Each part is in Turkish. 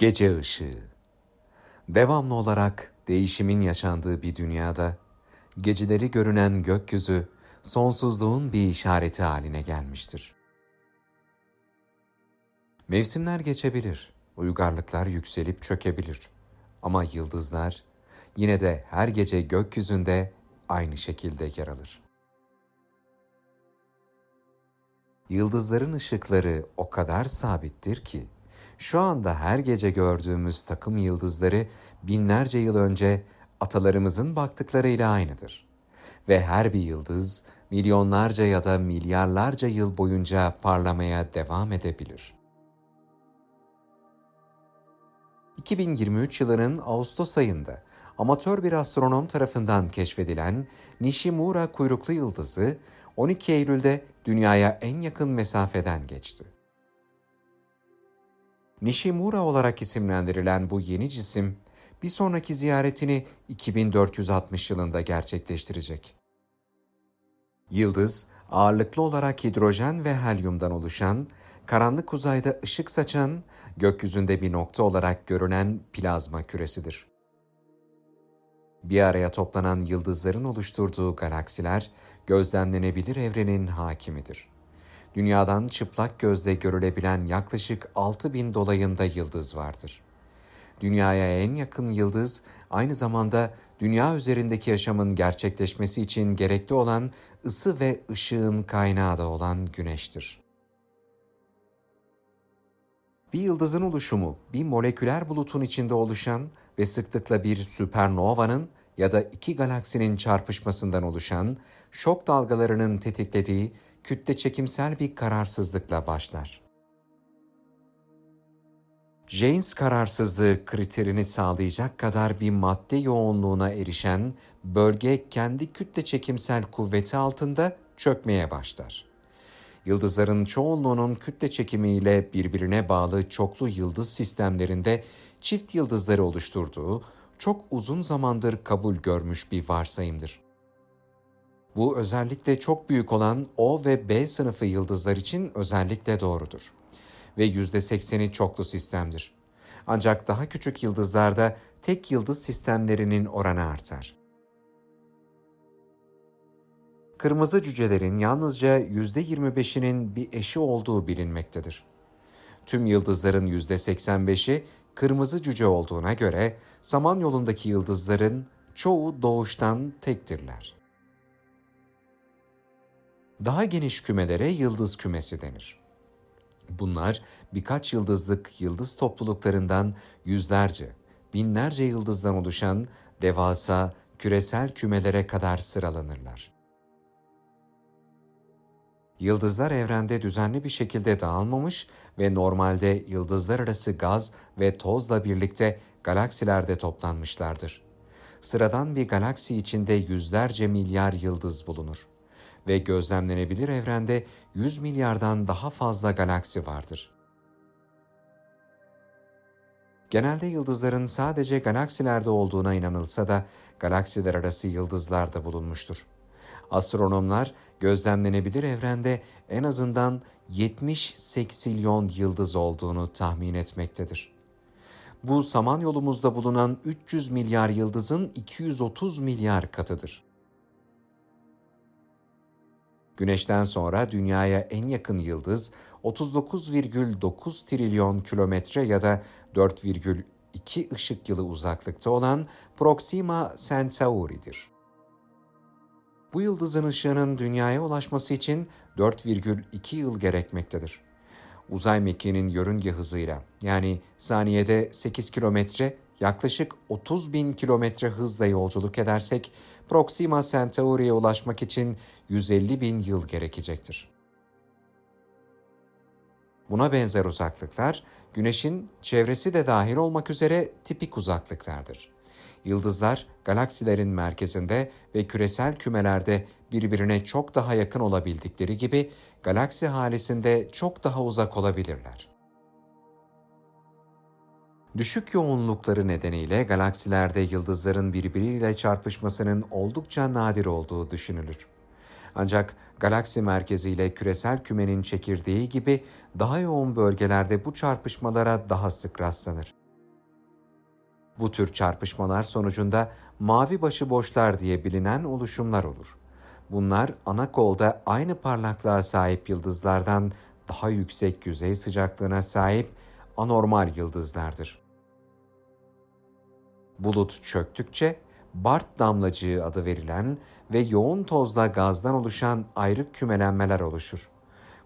Gece ışığı. Devamlı olarak değişimin yaşandığı bir dünyada geceleri görünen gökyüzü sonsuzluğun bir işareti haline gelmiştir. Mevsimler geçebilir, uygarlıklar yükselip çökebilir ama yıldızlar yine de her gece gökyüzünde aynı şekilde yer alır. Yıldızların ışıkları o kadar sabittir ki şu anda her gece gördüğümüz takım yıldızları binlerce yıl önce atalarımızın baktıklarıyla aynıdır. Ve her bir yıldız milyonlarca ya da milyarlarca yıl boyunca parlamaya devam edebilir. 2023 yılının Ağustos ayında amatör bir astronom tarafından keşfedilen Nishimura kuyruklu yıldızı 12 Eylül'de dünyaya en yakın mesafeden geçti. Nishimura olarak isimlendirilen bu yeni cisim, bir sonraki ziyaretini 2460 yılında gerçekleştirecek. Yıldız, ağırlıklı olarak hidrojen ve helyumdan oluşan, karanlık uzayda ışık saçan, gökyüzünde bir nokta olarak görünen plazma küresidir. Bir araya toplanan yıldızların oluşturduğu galaksiler, gözlemlenebilir evrenin hakimidir. Dünyadan çıplak gözle görülebilen yaklaşık 6000 dolayında yıldız vardır. Dünyaya en yakın yıldız aynı zamanda dünya üzerindeki yaşamın gerçekleşmesi için gerekli olan ısı ve ışığın kaynağı da olan güneştir. Bir yıldızın oluşumu bir moleküler bulutun içinde oluşan ve sıklıkla bir süpernovanın ya da iki galaksinin çarpışmasından oluşan şok dalgalarının tetiklediği kütle çekimsel bir kararsızlıkla başlar. James kararsızlığı kriterini sağlayacak kadar bir madde yoğunluğuna erişen bölge kendi kütle çekimsel kuvveti altında çökmeye başlar. Yıldızların çoğunluğunun kütle çekimiyle birbirine bağlı çoklu yıldız sistemlerinde çift yıldızları oluşturduğu çok uzun zamandır kabul görmüş bir varsayımdır. Bu özellikle çok büyük olan O ve B sınıfı yıldızlar için özellikle doğrudur. Ve %80'i çoklu sistemdir. Ancak daha küçük yıldızlarda tek yıldız sistemlerinin oranı artar. Kırmızı cücelerin yalnızca %25'inin bir eşi olduğu bilinmektedir. Tüm yıldızların %85'i kırmızı cüce olduğuna göre Samanyolu'ndaki yıldızların çoğu doğuştan tektirler. Daha geniş kümelere yıldız kümesi denir. Bunlar birkaç yıldızlık yıldız topluluklarından yüzlerce, binlerce yıldızdan oluşan devasa küresel kümelere kadar sıralanırlar. Yıldızlar evrende düzenli bir şekilde dağılmamış ve normalde yıldızlar arası gaz ve tozla birlikte galaksilerde toplanmışlardır. Sıradan bir galaksi içinde yüzlerce milyar yıldız bulunur ve gözlemlenebilir evrende 100 milyardan daha fazla galaksi vardır. Genelde yıldızların sadece galaksilerde olduğuna inanılsa da galaksiler arası yıldızlar da bulunmuştur. Astronomlar gözlemlenebilir evrende en azından 70 seksilyon yıldız olduğunu tahmin etmektedir. Bu Samanyolumuzda bulunan 300 milyar yıldızın 230 milyar katıdır. Güneşten sonra dünyaya en yakın yıldız 39,9 trilyon kilometre ya da 4,2 ışık yılı uzaklıkta olan Proxima Centauri'dir. Bu yıldızın ışığının dünyaya ulaşması için 4,2 yıl gerekmektedir. Uzay mekiğinin yörünge hızıyla yani saniyede 8 kilometre yaklaşık 30 bin kilometre hızla yolculuk edersek Proxima Centauri'ye ulaşmak için 150 bin yıl gerekecektir. Buna benzer uzaklıklar, Güneş'in çevresi de dahil olmak üzere tipik uzaklıklardır. Yıldızlar galaksilerin merkezinde ve küresel kümelerde birbirine çok daha yakın olabildikleri gibi galaksi halisinde çok daha uzak olabilirler. Düşük yoğunlukları nedeniyle galaksilerde yıldızların birbiriyle çarpışmasının oldukça nadir olduğu düşünülür. Ancak galaksi merkezi ile küresel kümenin çekirdeği gibi daha yoğun bölgelerde bu çarpışmalara daha sık rastlanır. Bu tür çarpışmalar sonucunda mavi başıboşlar diye bilinen oluşumlar olur. Bunlar ana kolda aynı parlaklığa sahip yıldızlardan daha yüksek yüzey sıcaklığına sahip anormal yıldızlardır. Bulut çöktükçe Bart damlacığı adı verilen ve yoğun tozla gazdan oluşan ayrık kümelenmeler oluşur.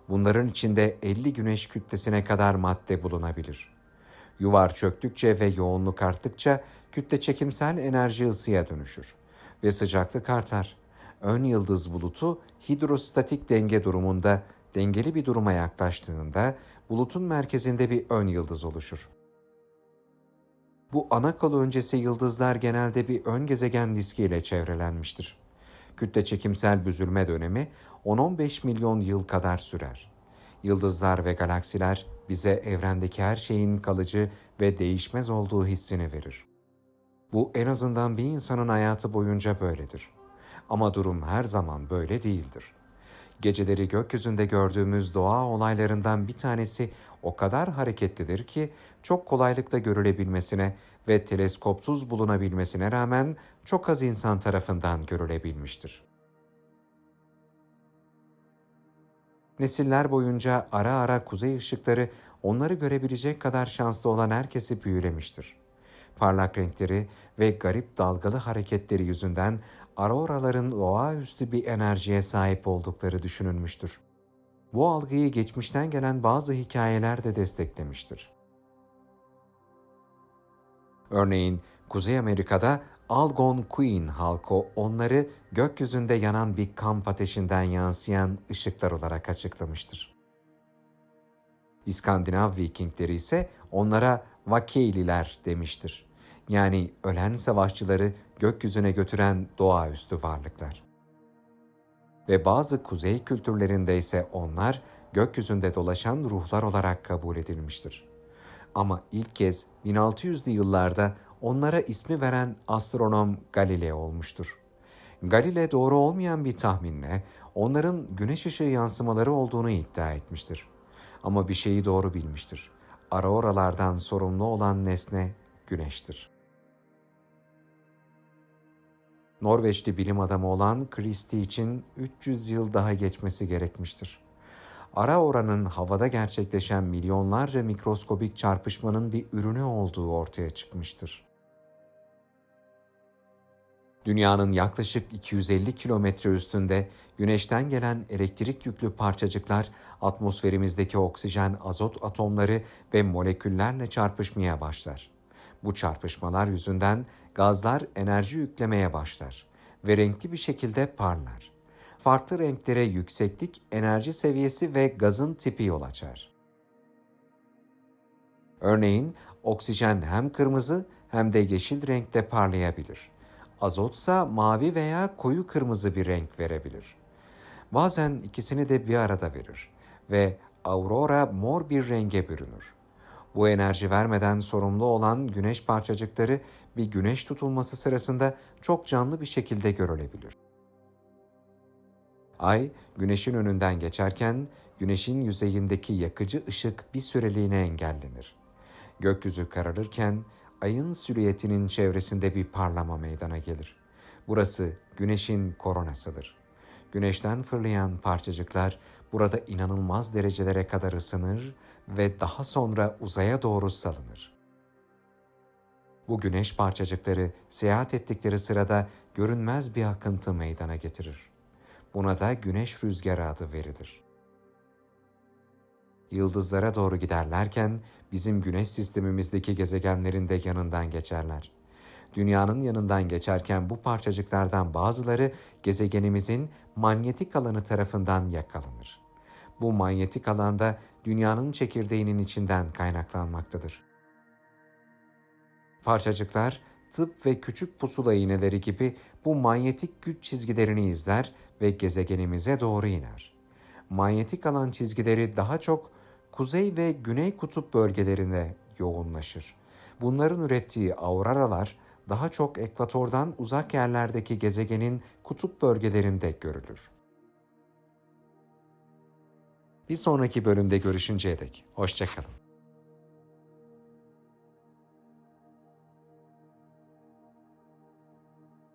Bunların içinde 50 güneş kütlesine kadar madde bulunabilir. Yuvar çöktükçe ve yoğunluk arttıkça kütle çekimsel enerji ısıya dönüşür ve sıcaklık artar. Ön yıldız bulutu hidrostatik denge durumunda dengeli bir duruma yaklaştığında bulutun merkezinde bir ön yıldız oluşur. Bu ana kol öncesi yıldızlar genelde bir ön gezegen diskiyle çevrelenmiştir. Kütle çekimsel büzülme dönemi 10-15 milyon yıl kadar sürer. Yıldızlar ve galaksiler bize evrendeki her şeyin kalıcı ve değişmez olduğu hissini verir. Bu en azından bir insanın hayatı boyunca böyledir. Ama durum her zaman böyle değildir. Geceleri gökyüzünde gördüğümüz doğa olaylarından bir tanesi o kadar hareketlidir ki çok kolaylıkla görülebilmesine ve teleskopsuz bulunabilmesine rağmen çok az insan tarafından görülebilmiştir. Nesiller boyunca ara ara kuzey ışıkları onları görebilecek kadar şanslı olan herkesi büyülemiştir. Parlak renkleri ve garip dalgalı hareketleri yüzünden auroraların doğaüstü bir enerjiye sahip oldukları düşünülmüştür. Bu algıyı geçmişten gelen bazı hikayeler de desteklemiştir. Örneğin Kuzey Amerika'da Algonquin halkı onları gökyüzünde yanan bir kamp ateşinden yansıyan ışıklar olarak açıklamıştır. İskandinav Vikingleri ise onlara Vakeyliler demiştir. Yani ölen savaşçıları gökyüzüne götüren doğaüstü varlıklar. Ve bazı kuzey kültürlerinde ise onlar gökyüzünde dolaşan ruhlar olarak kabul edilmiştir. Ama ilk kez 1600'lü yıllarda onlara ismi veren astronom Galileo olmuştur. Galile doğru olmayan bir tahminle onların güneş ışığı yansımaları olduğunu iddia etmiştir. Ama bir şeyi doğru bilmiştir. Auroralardan sorumlu olan nesne güneştir. Norveçli bilim adamı olan Christie için 300 yıl daha geçmesi gerekmiştir. Ara oranın havada gerçekleşen milyonlarca mikroskobik çarpışmanın bir ürünü olduğu ortaya çıkmıştır. Dünyanın yaklaşık 250 kilometre üstünde güneşten gelen elektrik yüklü parçacıklar atmosferimizdeki oksijen, azot atomları ve moleküllerle çarpışmaya başlar. Bu çarpışmalar yüzünden gazlar enerji yüklemeye başlar ve renkli bir şekilde parlar. Farklı renklere yükseklik, enerji seviyesi ve gazın tipi yol açar. Örneğin oksijen hem kırmızı hem de yeşil renkte parlayabilir. Azotsa mavi veya koyu kırmızı bir renk verebilir. Bazen ikisini de bir arada verir ve aurora mor bir renge bürünür. Bu enerji vermeden sorumlu olan güneş parçacıkları bir güneş tutulması sırasında çok canlı bir şekilde görülebilir. Ay, güneşin önünden geçerken güneşin yüzeyindeki yakıcı ışık bir süreliğine engellenir. Gökyüzü kararırken ayın silüetinin çevresinde bir parlama meydana gelir. Burası güneşin koronasıdır. Güneşten fırlayan parçacıklar burada inanılmaz derecelere kadar ısınır ve daha sonra uzaya doğru salınır. Bu güneş parçacıkları seyahat ettikleri sırada görünmez bir akıntı meydana getirir. Buna da güneş rüzgarı adı verilir. Yıldızlara doğru giderlerken bizim güneş sistemimizdeki gezegenlerin de yanından geçerler. Dünyanın yanından geçerken bu parçacıklardan bazıları gezegenimizin manyetik alanı tarafından yakalanır. Bu manyetik alanda dünyanın çekirdeğinin içinden kaynaklanmaktadır. Parçacıklar tıp ve küçük pusula iğneleri gibi bu manyetik güç çizgilerini izler ve gezegenimize doğru iner. Manyetik alan çizgileri daha çok kuzey ve güney kutup bölgelerinde yoğunlaşır. Bunların ürettiği auroralar daha çok ekvatordan uzak yerlerdeki gezegenin kutup bölgelerinde görülür. Bir sonraki bölümde görüşünceye dek hoşçakalın.